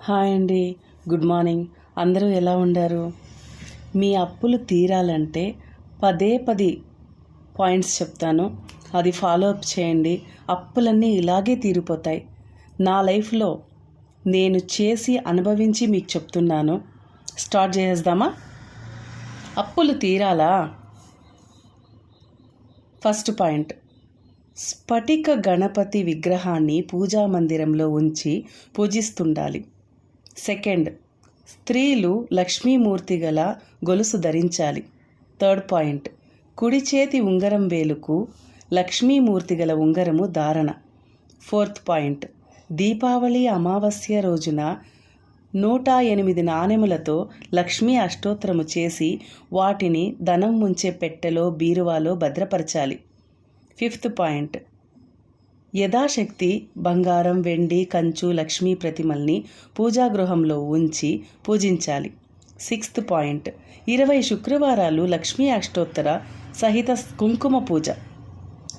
Hi అండి. Good morning. అందరూ ఎలా ఉండారు? మీ అప్పులు తీరాలంటే పదే పది పాయింట్స్ చెప్తాను. అది ఫాలో అప్ చేయండి. అప్పులన్నీ ఇలాగే తీరిపోతాయి. నా లైఫ్లో నేను చేసి అనుభవించి మీకు చెప్తున్నాను. స్టార్ట్ చేసేద్దామా? అప్పులు తీరాలా? First point. స్ఫటిక గణపతి విగ్రహాన్ని పూజా మందిరంలో ఉంచి పూజిస్తుండాలి. సెకండ్. స్త్రీలు లక్ష్మీమూర్తి గల గొలుసు ధరించాలి. Third point. కుడి చేతి ఉంగరం వేలుకు లక్ష్మీమూర్తి గల ఉంగరము ధారణ. Fourth point. దీపావళి అమావాస్య రోజున నూట ఎనిమిది నాణెములతో లక్ష్మీ అష్టోత్తరము చేసి వాటిని ధనం ముంచే పెట్టెలో బీరువాలో భద్రపరచాలి. Fifth point. యథాశక్తి బంగారం వెండి కంచు లక్ష్మీ ప్రతిమల్ని పూజాగృహంలో ఉంచి పూజించాలి. Sixth point. ఇరవై శుక్రవారాలు లక్ష్మీ అష్టోత్తర సహిత కుంకుమ పూజ.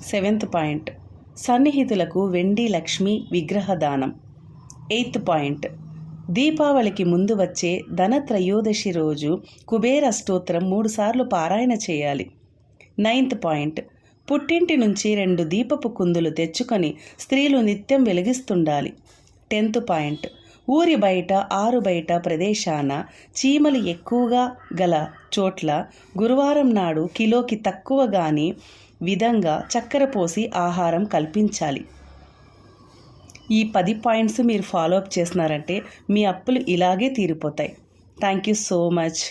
Seventh point. సన్నిహితులకు వెండి లక్ష్మి విగ్రహ దానం. Eighth point. దీపావళికి ముందు వచ్చే ధనత్రయోదశి రోజు కుబేర స్తోత్రం మూడుసార్లు పారాయణ చేయాలి. Ninth point. పుట్టింటి నుంచి రెండు దీపపు కుందులు తెచ్చుకొని స్త్రీలు నిత్యం వెలిగిస్తుండాలి. Tenth point. ఊరి బయట ఆరు బయట ప్రదేశాన చీమలు ఎక్కువగా గల చోట్ల గురువారం నాడు కిలోకి తక్కువ గాని విధంగా చక్కెర పోసి ఆహారం కల్పించాలి. ఈ పది పాయింట్స్ మీరు ఫాలో అప్ చేసినారంటే మీ అప్పులు ఇలాగే తీరిపోతాయి. Thank you so much.